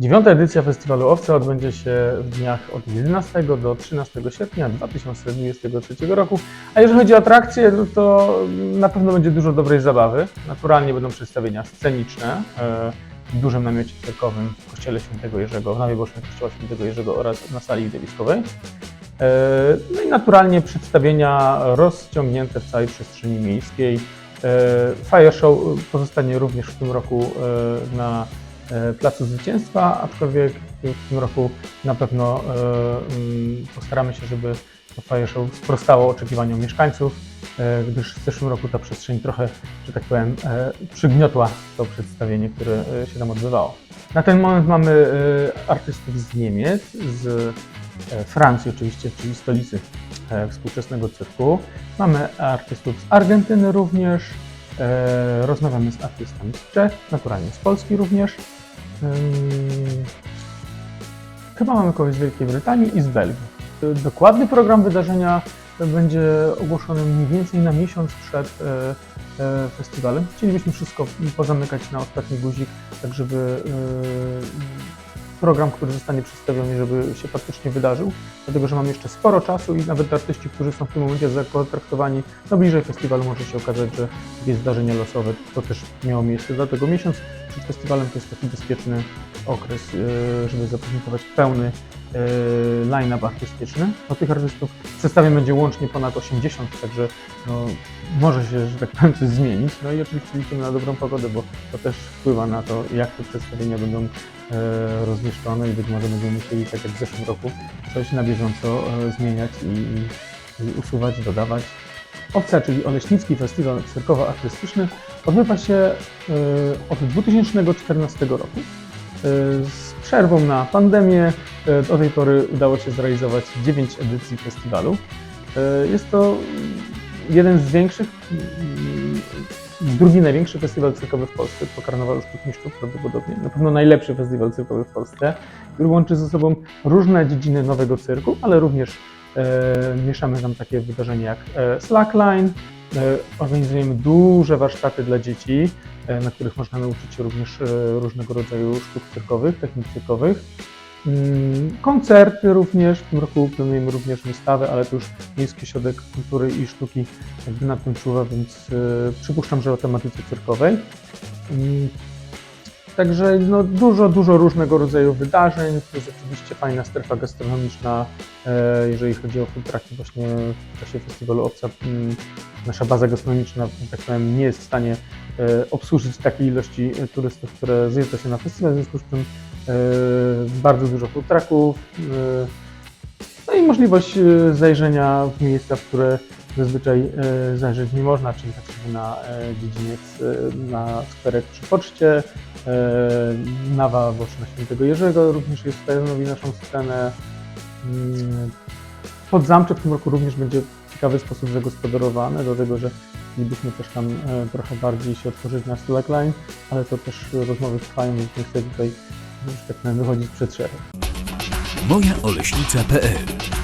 Dziewiąta edycja Festiwalu Owce odbędzie się w dniach od 11 do 13 sierpnia 2023 roku. A jeżeli chodzi o atrakcje, no to na pewno będzie dużo dobrej zabawy. Naturalnie będą przedstawienia sceniczne e, w dużym namiocie cyrkowym w Kościele Świętego Jerzego, w nawie bocznej Kościoła Świętego Jerzego oraz na sali widowiskowej. E, No i naturalnie przedstawienia rozciągnięte w całej przestrzeni miejskiej. E, Fire Show pozostanie również w tym roku na Placu Zwycięstwa, aczkolwiek w tym roku na pewno e, mm, postaramy się, żeby to Fire Show sprostało oczekiwaniom mieszkańców, e, gdyż w zeszłym roku ta przestrzeń trochę, że tak powiem, e, przygniotła to przedstawienie, które e, się tam odbywało. Na ten moment mamy e, artystów z Niemiec, z e, Francji oczywiście, czyli stolicy e, współczesnego cyrku. Mamy artystów z Argentyny również, e, rozmawiamy z artystami z Czech, naturalnie z Polski również. Chyba mamy kogoś z Wielkiej Brytanii i z Belgii. Dokładny program wydarzenia będzie ogłoszony mniej więcej na miesiąc przed e, e, festiwalem. Chcielibyśmy wszystko pozamykać na ostatni guzik, tak żeby e, program, który zostanie przedstawiony, żeby się faktycznie wydarzył, dlatego że mam jeszcze sporo czasu i nawet artyści, którzy są w tym momencie zakontraktowani, no bliżej festiwalu może się okazać, że jakieś zdarzenie losowe to też miało miejsce. Dlatego miesiąc przed festiwalem to jest taki bezpieczny okres, e, żeby zaprezentować pełny line-up artystyczny. No, tych artystów w zestawie będzie łącznie ponad 80, także no, może się, że tak powiem, coś zmienić. No i oczywiście liczymy na dobrą pogodę, bo to też wpływa na to, jak te przedstawienia będą e, rozmieszczone i być może będziemy musieli, tak jak w zeszłym roku, coś na bieżąco e, zmieniać i, i, usuwać, dodawać. Opcja, czyli Oleśnicki Festiwal Cyrkowo-Artystyczny odbywa się e, od 2014 roku. E, Z przerwą na pandemię e, do tej pory udało się zrealizować 9 edycji festiwalu. E, Jest to jeden z większych, mm, drugi największy festiwal cyrkowy w Polsce, po Karnawalu Mistrzów prawdopodobnie. Na pewno najlepszy festiwal cyrkowy w Polsce, który łączy ze sobą różne dziedziny nowego cyrku, ale również e, mieszamy tam takie wydarzenia jak e, slackline, e, organizujemy duże warsztaty dla dzieci, e, na których można nauczyć się również e, różnego rodzaju sztuk cyrkowych, technik cyrkowych. Mm, Koncerty również, w tym roku planujemy również wystawę, ale to już Miejski Ośrodek Kultury i Sztuki jakby nad tym czuwa, więc e, przypuszczam, że o tematyce cyrkowej. Także no, dużo, dużo różnego rodzaju wydarzeń. To jest oczywiście fajna strefa gastronomiczna, e, jeżeli chodzi o food trucki właśnie w czasie festiwalu Obca. mm, Nasza baza gastronomiczna, tak powiem, nie jest w stanie e, obsłużyć takiej ilości turystów, które zjeżdża się na festiwal, w związku z czym e, bardzo dużo e, no i możliwość zajrzenia w miejsca, w które zazwyczaj e, zajrzeć nie można, czyli chociażby na e, dziedziniec, e, na skwerek przy poczcie, Nawa Boczna Świętego Jerzego również jest stanowi naszą scenę. Mm, Podzamcze w tym roku również będzie w ciekawy sposób zagospodarowane, dlatego że chcielibyśmy też tam trochę bardziej się otworzyć na slackline, ale to też rozmowy trwają, więc nie chcę tutaj, że tak powiem, wychodzić przed szereg. mojaoleśnica.pl